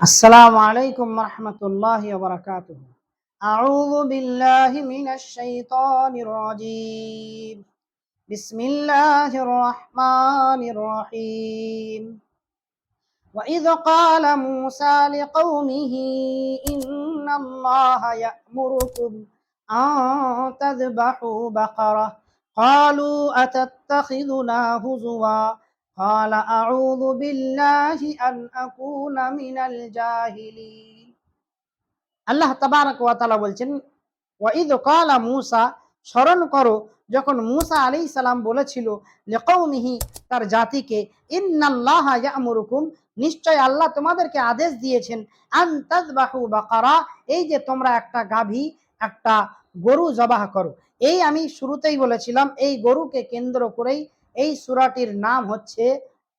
السلام عليكم ورحمة الله وبركاته. أعوذ بالله من الشيطان الرجيم. بسم الله الرحمن الرحيم. وإذ قال موسى لقومه إن الله يأمركم أن تذبحوا بقرة. قالوا أتتخذنا هزوا؟ قال أعوذ بالله أن أكون من الجاهلين আল্লাহ তাবারক ওয়া তাআলা বলছেন ওয়াইদ কালা মুসা স্মরণ করো যখন মুসা আলী সালাম বলেছিল লিকৌমিহি তার জাতিকে ইন্নাল্লাহ ইয়ামুরুকুম নিশ্চয় আল্লাহ তোমাদেরকে আদেশ দিয়েছেন আন তাযবাহু বাকারা এই যে তোমরা একটা গাভী একটা গরু জবাহ করো এই আমি শুরুতেই বলেছিলাম এই গরুকে কেন্দ্র করেই এই সূরাটির নাম হচ্ছে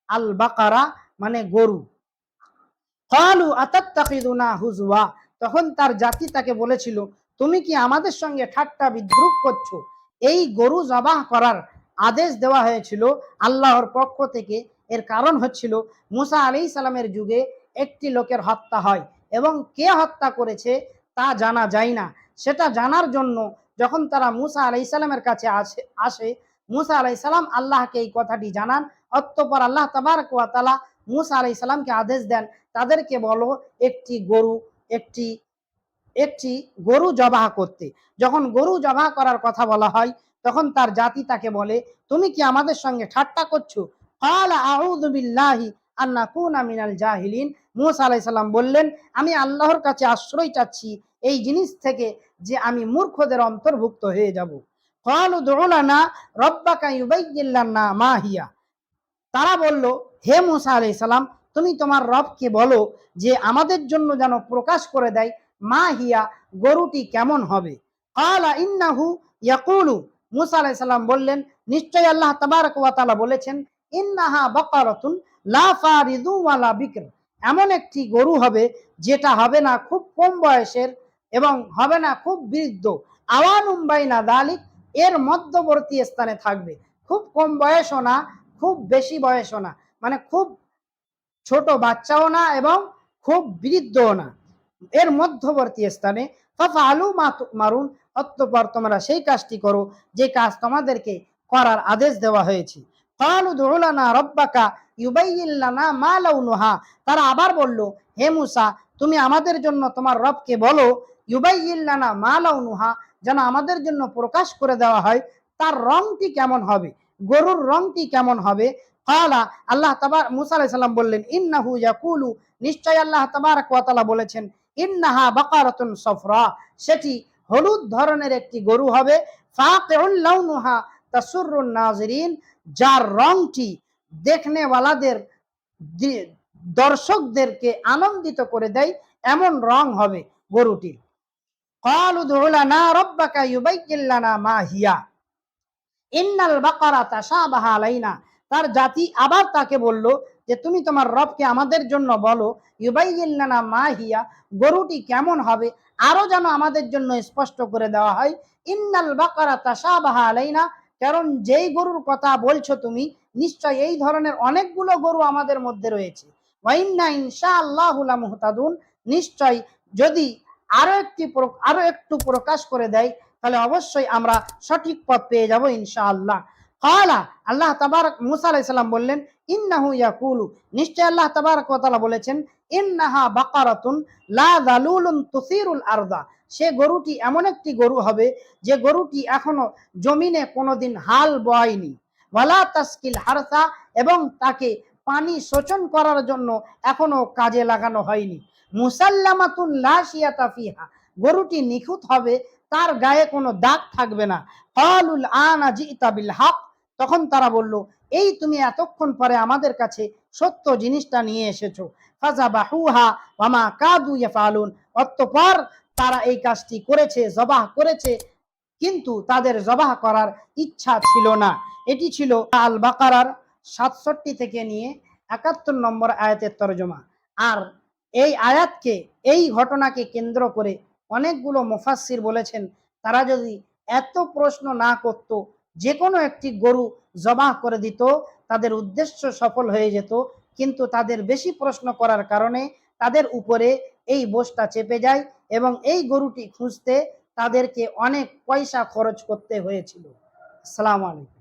আল বাকারা মানে গরু। কালু আতাত্তাকিদুনা হুজওয়া। তখন তার জাতি তাকে বলেছিল, তুমি কি আমাদের সঙ্গে ঠাট্টা বিদ্রুপ করছ? এই গরু জবাহ করার আদেশ দেওয়া হয়েছিল আল্লাহর পক্ষ থেকে। এর কারণ হচ্ছিল, মুসা আলী সালামের যুগে একটি লোকের হত্যা হয় এবং কে হত্যা করেছে তা জানা যায় না। সেটা জানার জন্য যখন তারা মুসা আলাই সালামের কাছে আসে মুসা আলাই সালাম আল্লাহকে এই কথাটি জানান। অতঃপর আল্লাহ তাবার কোয়াতালা মুসা আলাই সালামকে আদেশ দেন, তাদেরকে বলো একটি গরু, একটি একটি গরু জবাহ করতে। যখন গরু জবাহ করার কথা বলা হয়, তখন তার জাতি তাকে বলে, তুমি কি আমাদের সঙ্গে ঠাট্টা করছ? কুন আমিনাল জাহিলিন। মুসা আলাইসাল্লাম বললেন, আমি আল্লাহর কাছে আশ্রয় চাচ্ছি, এই জিনিস থেকে যে আমি মূর্খদের অন্তর্ভুক্ত হয়ে যাব। কল দৌলানা রব্বাকা ইউবাইজিল্লান্না মাহিয়া তারা বলল, হে মোসা আলাই সালাম, তুমি তোমার রবকে বলো যে আমাদের জন্য যেন প্রকাশ করে দেয় মা হিয়া গরুটি কেমন হবে। কালা ইন্নাহু ইয়াকুলু। মুসা আলাই বললেন, নিশ্চয়ই আল্লাহ তাবারক ওয়াতালা বলেছেন, ইন্নাহা বকারতুন লাফা ওয়ালা বিক্র। এমন একটি গরু হবে যেটা হবে না খুব কম বয়সের এবং হবে না খুব বৃদ্ধ। আওয়ানুম্বাই না দালিক এর মধ্যবর্তী স্থানে থাকবে। খুব কম বয়সও না, খুব বেশি বয়সও না। মানে খুব ছোট বাচ্চাও না এবং খুব বৃদ্ধও না। এর মধ্যবর্তী স্থানে ফাফা আলু মারুন, অতঃপর তোমরা সেই কাজটি করো যে কাজ তোমাদেরকে করার আদেশ দেওয়া হয়েছে। তারা আবার বলল, হে মুসা তুমি আমাদের জন্য তোমার রবকে বলো ইউবাইয়িল্লানা মা লাউনুহা যেন আমাদের জন্য প্রকাশ করে দেওয়া হয়, তার রংটি কেমন হবে, গরুর রংটি কেমন হবে? কালা আল্লাহ তাবার মুসা বললেন, ইন্নাহু ইয়াকুলু, নিশ্চয় আল্লাহ তাবারক ওয়া তাআলা বলেছেন, ইন্নাহা বাকারাতুন সফরা, সেটি হলুদ ধরনের একটি গরু হবে ফাকিউল লাউনুহা তাসুরুন নাজিরিন, যার রংটি দেখনেওয়ালাদের দর্শকদেরকে আনন্দিত করে দেয়, এমন রং হবে গরুটির। তার জাতি আবার তাকে বলল যে, তুমি তোমার রবকে আমাদের জন্য বলো ইউবাইল্লানা মা হিয়া, গরুটি কেমন হবে? আরও যেন আমাদের জন্য স্পষ্ট করে দেওয়া হয়, ইন্নাল বাকারা তাসাবাহা আলাইনা। কারণ যেই গরুর কথা বলছো তুমি, নিশ্চয় এই ধরনের অনেকগুলো গরু আমাদের মধ্যে রয়েছে। ওয়াইন্না ইনশাআল্লাহু লামুহতাদুন। নিশ্চয় যদি আরও একটি আরও একটু প্রকাশ করে দেয়, তাহলে অবশ্যই আমরা সঠিক পথ পেয়ে যাব ইনশাআল্লাহ। কালা আল্লাহ তাবারক, মুসা আলাইহিস সালাম বললেন, ইন্নাহু ইয়াকুলু। নিশ্চয় আল্লাহ তাবারক ওয়া বলেছেন, ইন্নাহা বাকারাতুন লা যালুলুন তুসিরুল আরদা। সে গরুটি এমন একটি গরু হবে, যে গরুটি এখনও জমিনে কোনোদিন হাল বয়নি ওয়ালা তাসকিল হারসা, এবং তাকে পানি শোচন করার জন্য এখনও কাজে লাগানো হয়নি। মুসাল্লামাতুন ফিহা, গরুটি নিখুঁত হবে, তার গায়ে কোনো দাগ থাকবে না। কালুল আনা জিতা বিল হক, তখন তারা বলল, এই তুমি এতক্ষণ পরে আমাদের কাছে সত্য জিনিসটা নিয়ে এসেছ। ফাজাবাহুহা ওয়ামা কাদু ইয়াফালুন অতঃপর তারা এই কাজটি করেছে, জবাহ করেছে, কিন্তু তাদের জবাহ করার ইচ্ছা ছিল না। এটি ছিল আল বাকারার সাতষট্টি থেকে নিয়ে একাত্তর নম্বর আয়াতের তর্জমা। আর এই আয়াতকে, এই ঘটনাকে কেন্দ্র করে অনেকগুলো মুফাসসির বলেছেন, তারা যদি এত প্রশ্ন না করত যে কোনো একটি গরু জবাহ করে দিত, তাদের উদ্দেশ্য সফল হয়ে যেত, কিন্তু তাদের বেশি প্রশ্ন করার কারণে তাদের উপরে এই বোসটা চেপে যায় এবং এই গরুটি খুঁজতে তাদেরকে অনেক পয়সা খরচ করতে হয়েছিল। আসসালামু আলাইকুম।